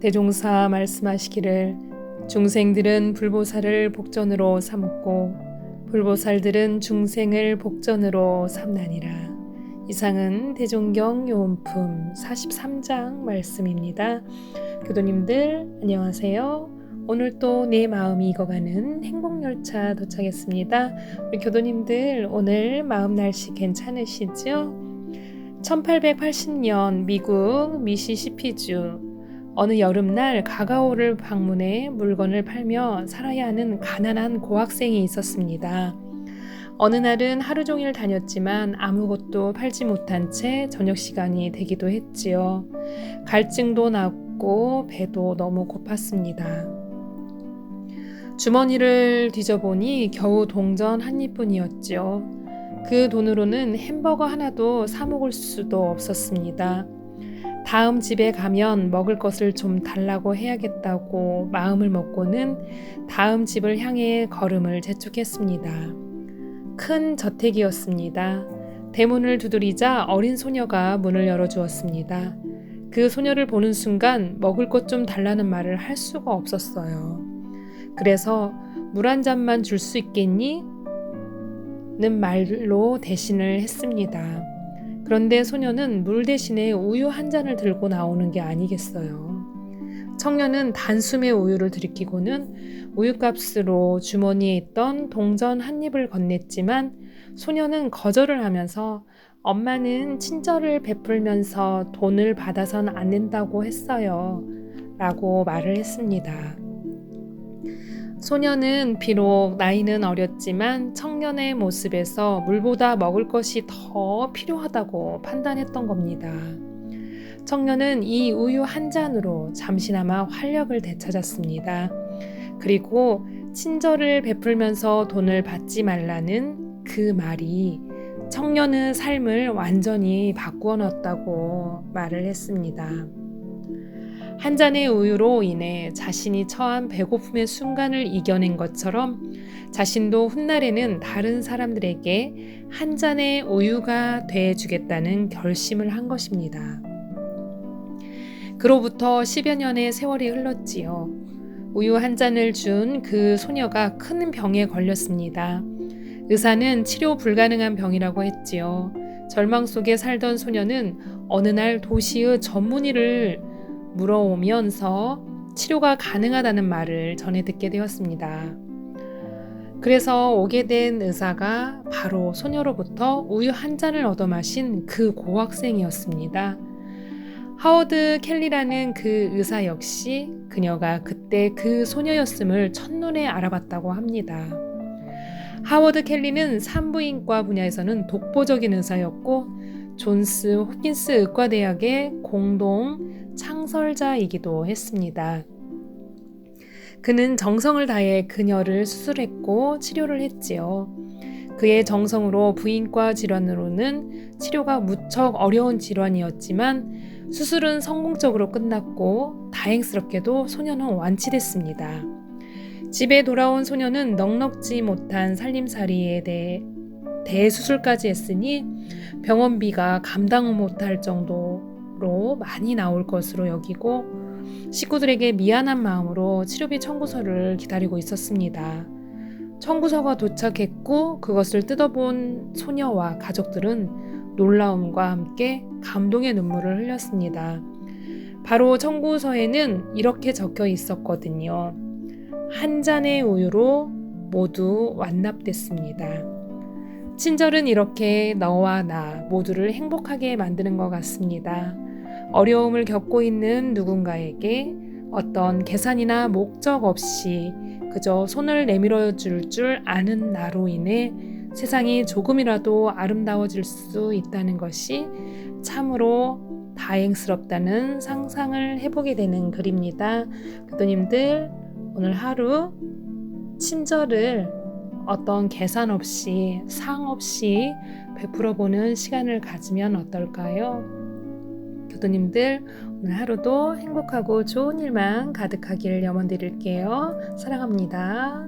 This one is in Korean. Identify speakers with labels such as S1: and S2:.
S1: 대종사 말씀하시기를 중생들은 불보살을 복전으로 삼고 불보살들은 중생을 복전으로 삼나니라. 이상은 대종경 요원품 43장 말씀입니다. 교도님들 안녕하세요. 오늘 또 내 마음이 익어가는 행복열차 도착했습니다. 우리 교도님들 오늘 마음 날씨 괜찮으시죠? 1880년 미국 미시시피주 어느 여름날 가가오를 방문해 물건을 팔며 살아야 하는 가난한 고학생이 있었습니다. 어느 날은 하루 종일 다녔지만 아무것도 팔지 못한 채 저녁 시간이 되기도 했지요. 갈증도 났고 배도 너무 고팠습니다. 주머니를 뒤져보니 겨우 동전 한 입뿐이었지요. 그 돈으로는 햄버거 하나도 사 먹을 수도 없었습니다. 다음 집에 가면 먹을 것을 좀 달라고 해야겠다고 마음을 먹고는 다음 집을 향해 걸음을 재촉했습니다. 큰 저택이었습니다. 대문을 두드리자 어린 소녀가 문을 열어주었습니다. 그 소녀를 보는 순간 먹을 것 좀 달라는 말을 할 수가 없었어요. 그래서 물 한 잔만 줄 수 있겠니? 는 말로 대신을 했습니다. 그런데 소녀는 물 대신에 우유 한 잔을 들고 나오는 게 아니겠어요. 청년은 단숨에 우유를 들이키고는 우유값으로 주머니에 있던 동전 한 입을 건넸지만 소녀는 거절을 하면서 엄마는 친절을 베풀면서 돈을 받아선 안 된다고 했어요. 라고 말을 했습니다. 소녀는 비록 나이는 어렸지만 청년의 모습에서 물보다 먹을 것이 더 필요하다고 판단했던 겁니다. 청년은 이 우유 한 잔으로 잠시나마 활력을 되찾았습니다. 그리고 친절을 베풀면서 돈을 받지 말라는 그 말이 청년의 삶을 완전히 바꾸어 놨다고 말을 했습니다. 한 잔의 우유로 인해 자신이 처한 배고픔의 순간을 이겨낸 것처럼 자신도 훗날에는 다른 사람들에게 한 잔의 우유가 돼 주겠다는 결심을 한 것입니다. 그로부터 10여 년의 세월이 흘렀지요. 우유 한 잔을 준 그 소녀가 큰 병에 걸렸습니다. 의사는 치료 불가능한 병이라고 했지요. 절망 속에 살던 소녀는 어느 날 도시의 전문의를 물어오면서 치료가 가능하다는 말을 전해 듣게 되었습니다. 그래서 오게 된 의사가 바로 소녀로부터 우유 한 잔을 얻어 마신 그 고학생이었습니다. 하워드 켈리라는 그 의사 역시 그녀가 그때 그 소녀였음을 첫눈에 알아봤다고 합니다. 하워드 켈리는 산부인과 분야에서는 독보적인 의사였고 존스 호킨스 의과대학의 공동 창설자이기도 했습니다. 그는 정성을 다해 그녀를 수술했고 치료를 했지요. 그의 정성으로 부인과 질환으로는 치료가 무척 어려운 질환이었지만 수술은 성공적으로 끝났고 다행스럽게도 소녀는 완치됐습니다. 집에 돌아온 소녀는 넉넉지 못한 살림살이에 대해 대수술까지 했으니 병원비가 감당 못할 정도로 많이 나올 것으로 여기고 식구들에게 미안한 마음으로 치료비 청구서를 기다리고 있었습니다. 청구서가 도착했고 그것을 뜯어본 소녀와 가족들은 놀라움과 함께 감동의 눈물을 흘렸습니다. 바로 청구서에는 이렇게 적혀 있었거든요. 한 잔의 우유로 모두 완납됐습니다. 친절은 이렇게 너와 나 모두를 행복하게 만드는 것 같습니다. 어려움을 겪고 있는 누군가에게 어떤 계산이나 목적 없이 그저 손을 내밀어 줄 줄 아는 나로 인해 세상이 조금이라도 아름다워질 수 있다는 것이 참으로 다행스럽다는 상상을 해보게 되는 글입니다. 교도님들 오늘 하루 친절을 어떤 계산 없이 상 없이 베풀어 보는 시간을 가지면 어떨까요? 교도님들 오늘 하루도 행복하고 좋은 일만 가득하기를 염원 드릴게요. 사랑합니다.